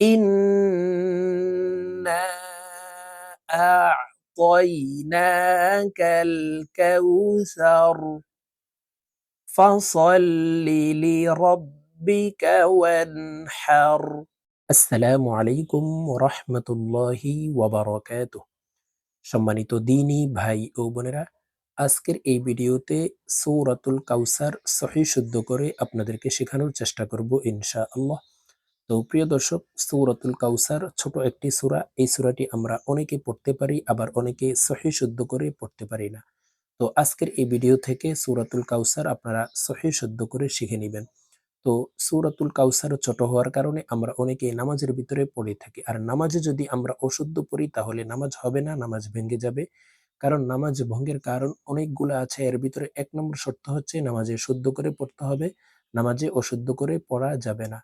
إنا أعطيناك الكوثر فصل لربك وانحر السلام عليكم ورحمة الله وبركاته সম্মানিত দিনী ভাই ও বোনেরা আজকের এই ভিডিওতে সৌরাতুল কাউসার সহি শুদ্ধ করে আপনাদেরকে শেখানোর চেষ্টা করব ইনশা আল্লাহ তো প্রিয় দর্শক, সৌরাতুল কাউসার ছোট একটি সূরা। এই সূরাটি আমরা অনেকে পড়তে পারি, আবার অনেকে সহি শুদ্ধ করে পড়তে পারি না। তো আজকের এই ভিডিও থেকে সৌরাতুল কাউসার আপনারা সহি শুদ্ধ করে শিখে নেবেন। তো সৌরাতুল কাউসার ছোট হওয়ার কারণে আমরা অনেকে নামাজের ভিতরে পড়ে থাকি। আর নামাজে যদি আমরা অশুদ্ধ পড়ি, তাহলে নামাজ হবে না, নামাজ ভেঙে যাবে। কারণ নামাজ ভঙ্গের কারণ অনেকগুলো আছে। এর ভিতরে এক নম্বর শর্ত হচ্ছে, নামাজে শুদ্ধ করে পড়তে হবে। নামাজে অশুদ্ধ করে পড়া যাবে না।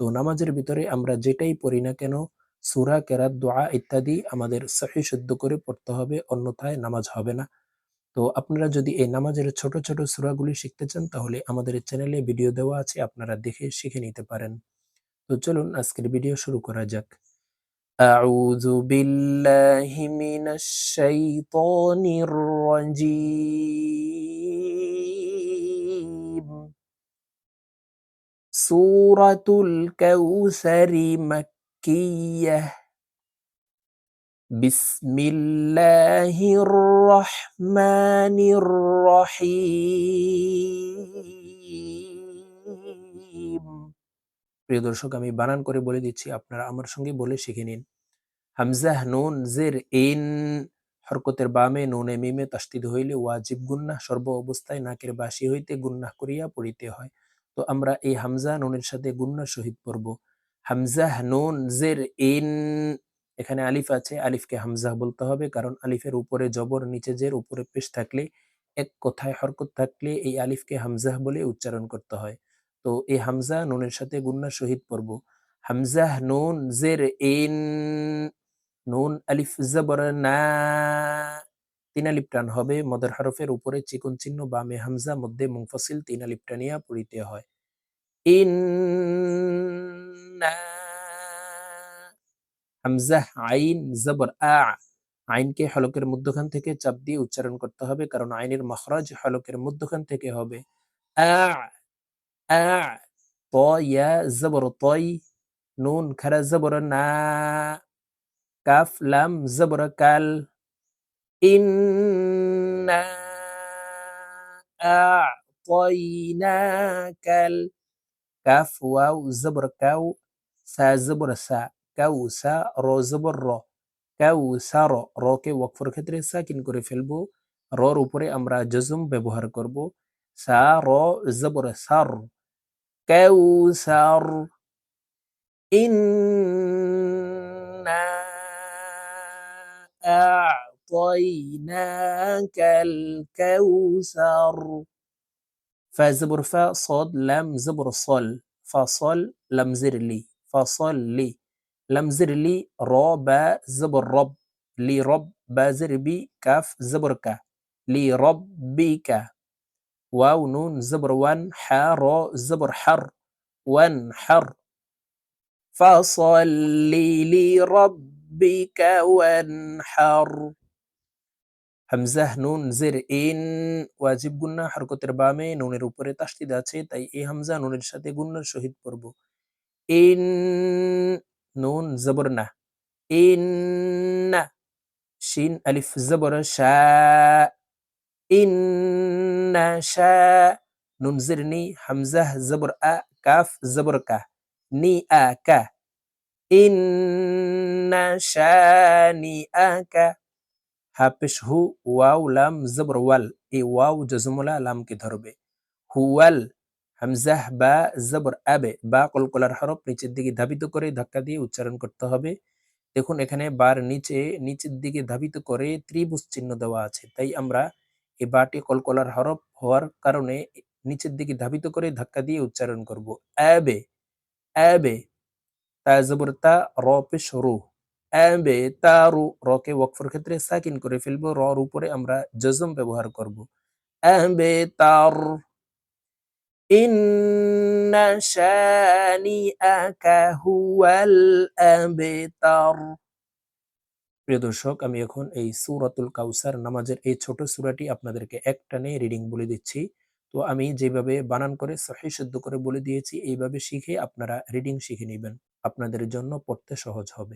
তো নামাজের ভিতরে আমরা যেটাই পড়ি না কেন সুরা কেরাত দোয়া ইত্যাদি আমাদের সহি শুদ্ধ করে পড়তে হবে অন্যথায় নামাজ হবে না তো আপনারা যদি এই নামাজের ছোট ছোট সুরাগুলি শিখতে চান তাহলে আমাদের চ্যানেলে ভিডিও দেওয়া আছে আপনারা দেখে শিখে নিতে পারেন তো চলুন আজকের ভিডিও শুরু করা যাক أعوذ بالله من الشيطان الرجيم سورة الكوثر مكية بسم الله الرحمن الرحيم প্রিয় দর্শক আমি বানান করে বলে দিচ্ছি, আপনারা আমার সঙ্গে বলে শিখে নিন। হামজাহ নুন জের ইন, হরকতের বামে নুনে মিমে তাস্তিদ হইলে ওয়াজিব গুন্না সর্ব অবস্থায় নাকের বাসি হইতে গুন্না করিয়া পড়িতে হয়। তো আমরা এই হামজা নুনের সাথে গুন্নার শহীদ পড়ব। হামজাহ নুন জের ইন, এখানে আলিফ আছে, আলিফকে হামজাহ বলতে হবে কারণ আলিফের উপরে জবর, নিচে জের, উপরে পেশ থাকলে, এক কথায় হরকত থাকলে এই আলিফকে হামজাহ বলে উচ্চারণ করতে হয়। তো এই হামজা নুনের সাথে গুন্নার শহীদ পড়ব। হামজাহ নুন জের ইন, নুন আলিফ জবর না তিন আলিফ টান হবে। মদের হরফের উপরে চিকন চিহ্ন বামে হামজা, মধ্যে মুংফসিল তিন আলিফ টানিয়া পড়িতে হয়। ইন হামজাহ আইন, জবর, আ। আইনকে হলকের মধ্যখান থেকে চাপ দিয়ে উচ্চারণ করতে হবে কারণ আইনের মখরাজ হলকের মধ্যখান থেকে হবে। আ আ, ত, ইয়া, জবর তই নুন, খারা, জবর, না। কাফ, লাম, জবর, কাল। ইন্না আ'তাইনাকাল কাফ ওয়াও জবর কাউ সা জবর সা কাউ সা র জবর র কাউ সা র রকে ওয়াকফর ক্ষেত্রে সাকিন করে ফেলব। রর উপরে আমরা জজম ব্যবহার করব। সা র জবর সার কাউ সার ইন্না أعطيناك الكوثر. فزبر فا صاد لام زبر صل فصل لم زر لي. فصل لي. لم زر لي را با زبر رب. لي رب با زر بي كاف زبر كا. لي ربك واو نون زبر ون حا را زبر حر. ون حر. فصل لربك وانحر হামজাহ নুন জের ইন ওয়াজিব গুন্না হরকতের বামে নুনের উপরে তাস্তিদ আছে, তাই এই হামজা নুনের সাথে গুন্নার সহিত পড়ব। ইন নুন জবর না। ইন না। শিন আলিফ জবর শা। ইন শা। নুন জের নি, হামজাহ জবর আ, কাফ জবর কা। নি আ কা। ইন শানি আকা হাফেশ হু ওয়াও লাম জবর ওয়াল এই ওয়াও জজমলা লামকে ধরবে হুয়াল হামজাহ বা জবর আবে বা কলকলার হরফ নিচের দিকে ধাবিত করে ধাক্কা দিয়ে উচ্চারণ করতে হবে দেখুন এখানে বার নিচে নিচের দিকে ধাবিত করে ত্রিভুজ চিহ্ন দেওয়া আছে তাই আমরা এই বাটি কলকলার হরফ হওয়ার কারণে নিচের দিকে ধাবিত করে ধাক্কা দিয়ে উচ্চারণ করব আবে আবে তা জবর তা র পেশ রু অ্যাবে তারু, রকে ওয়াকফর ক্ষেত্রে সাকিন করে ফেলব, রর উপরে আমরা জজম ব্যবহার করব। অ্যাবে তার, ইন্না শানিআকা হুয়াল আবতার প্রিয় দর্শক, আমি এখন এই সূরাতুল কাউসার নামাজের এই ছোট সূরাটি আপনাদেরকে একটানে রিডিং বলে দিচ্ছি। তো আমি যেভাবে বানান করে, সহি শুদ্ধ করে বলে দিয়েছি, এইভাবে শিখে আপনারা রিডিং শিখে নেবেন। আপনাদের জন্য পড়তে সহজ হবে।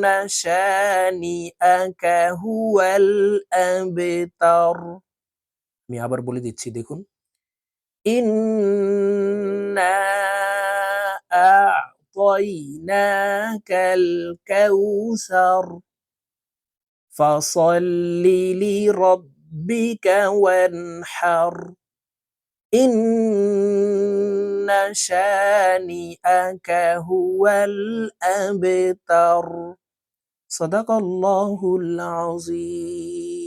إن شانئك هو الأبتر আমি আবার বলে দিচ্ছি দেখুন إنا أعطيناك الكوثر فصل لربك وانحر إن شانئك هو الأبتر صدق الله العظيم.